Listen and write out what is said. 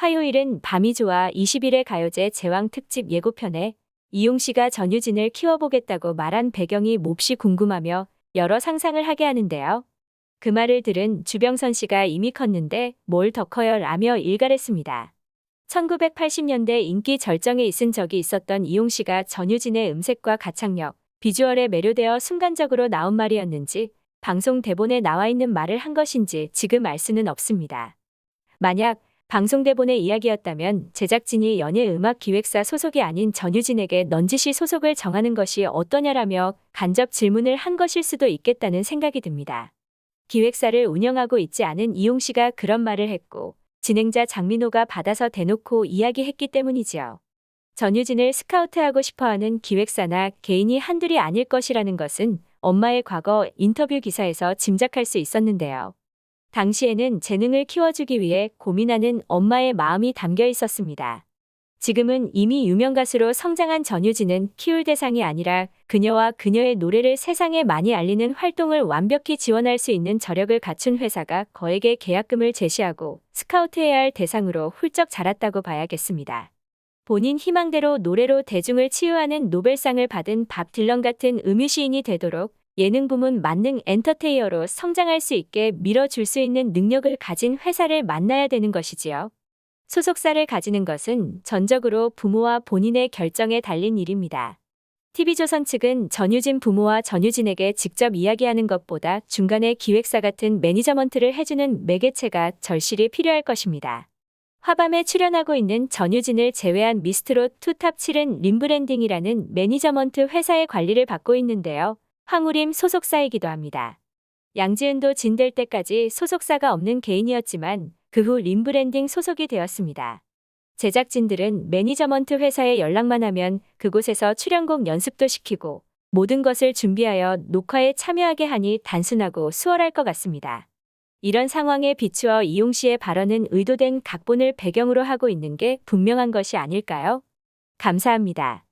화요일은 밤이 좋아 20일의 가요제 제왕 특집 예고편에 이용 씨가 전유진을 키워보겠다고 말한 배경이 몹시 궁금하며 여러 상상을 하게 하는데요. 그 말을 들은 주병선 씨가 이미 컸는데 뭘 더 커요 라며 일갈했습니다. 1980년대 인기 절정에 있은 적이 있었던 이용 씨가 전유진의 음색과 가창력, 비주얼에 매료되어 순간적으로 나온 말이었는지 방송 대본에 나와 있는 말을 한 것인지 지금 알 수는 없습니다. 만약 방송 대본의 이야기였다면 제작진이 연예음악 기획사 소속이 아닌 전유진에게 넌지시 소속을 정하는 것이 어떠냐라며 간접 질문을 한 것일 수도 있겠다는 생각이 듭니다. 기획사를 운영하고 있지 않은 이용 씨가 그런 말을 했고 진행자 장민호가 받아서 대놓고 이야기했기 때문이지요. 전유진을 스카우트하고 싶어하는 기획사나 개인이 한둘이 아닐 것이라는 것은 엄마의 과거 인터뷰 기사에서 짐작할 수 있었는데요. 당시에는 재능을 키워주기 위해 고민하는 엄마의 마음이 담겨 있었습니다. 지금은 이미 유명 가수로 성장한 전유진은 키울 대상이 아니라 그녀와 그녀의 노래를 세상에 많이 알리는 활동을 완벽히 지원할 수 있는 저력을 갖춘 회사가 거액의 계약금을 제시하고 스카우트해야 할 대상으로 훌쩍 자랐다고 봐야겠습니다. 본인 희망대로 노래로 대중을 치유하는 노벨상을 받은 밥 딜런 같은 음유 시인이 되도록 예능 부문 만능 엔터테이어로 성장할 수 있게 밀어줄 수 있는 능력을 가진 회사를 만나야 되는 것이지요. 소속사를 가지는 것은 전적으로 부모와 본인의 결정에 달린 일입니다. TV조선 측은 전유진 부모와 전유진에게 직접 이야기하는 것보다 중간에 기획사 같은 매니저먼트를 해주는 매개체가 절실히 필요할 것입니다. 화밤에 출연하고 있는 전유진을 제외한 미스트롯 투탑 7은 림브랜딩이라는 매니저먼트 회사의 관리를 받고 있는데요. 황우림 소속사이기도 합니다. 양지은도 진될 때까지 소속사가 없는 개인이었지만 그 후 림브랜딩 소속이 되었습니다. 제작진들은 매니저먼트 회사에 연락만 하면 그곳에서 출연곡 연습도 시키고 모든 것을 준비하여 녹화에 참여하게 하니 단순하고 수월할 것 같습니다. 이런 상황에 비추어 이용 씨의 발언은 의도된 각본을 배경으로 하고 있는 게 분명한 것이 아닐까요? 감사합니다.